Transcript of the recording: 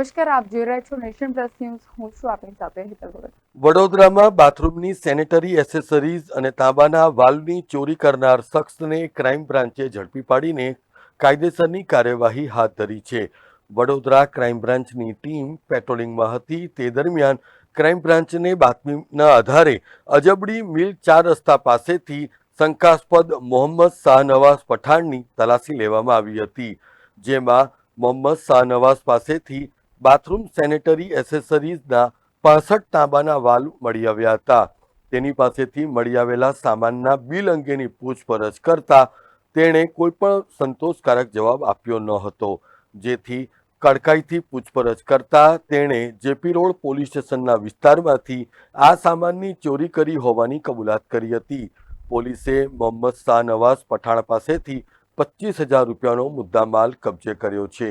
નમસ્કાર, આપ જોઈ રહ્યા છો નેશન પ્લસ ન્યૂઝ. હું છું આપની સાથે હિતલ ભગત વડોદરામાં બાથરૂમની સેનેટરી એસેસરીઝ અને તાંબાના વાલ્વની ચોરી કરનાર શખ્સને ક્રાઇમ બ્રાન્ચે ઝડપી પાડીને કાયદેસરની કાર્યવાહી હાથ ધરી છે. વડોદરા ક્રાઇમ બ્રાન્ચની ટીમ પેટ્રોલિંગમાં હતી. તે દરમિયાન ક્રાઇમ બ્રાન્ચને બાતમીના આધારે અજબડી મિલ ચાર રસ્તા પાસેથી શંકાસ્પદ મોહમ્મદ શાહનવાઝ પઠાણની તલાશી લેવામાં આવી હતી, જેમાં મોહમ્મદ શાહનવાઝ પાસેથી બાથરૂમ સેનેટરી એસેસરીઝના પાસઠ તાંબાના વાલ મળી આવ્યા હતા. તેની પાસેથી મળી આવેલા સામાનના બિલ અંગેની પૂછપરછ કરતા તેણે કોઈ પણ સંતોષકારક જવાબ આપ્યો ન હતો. જેથી કડકાઈથી પૂછપરછ કરતા તેણે જેપી રોડ પોલીસ સ્ટેશનના વિસ્તારમાંથી આ સામાનની ચોરી કરી હોવાની કબૂલાત કરી હતી. પોલીસે મોહમ્મદ શાહ નવાઝ પઠાણ પાસેથી પચીસ હજાર રૂપિયાનો મુદ્દામાલ કબજે કર્યો છે.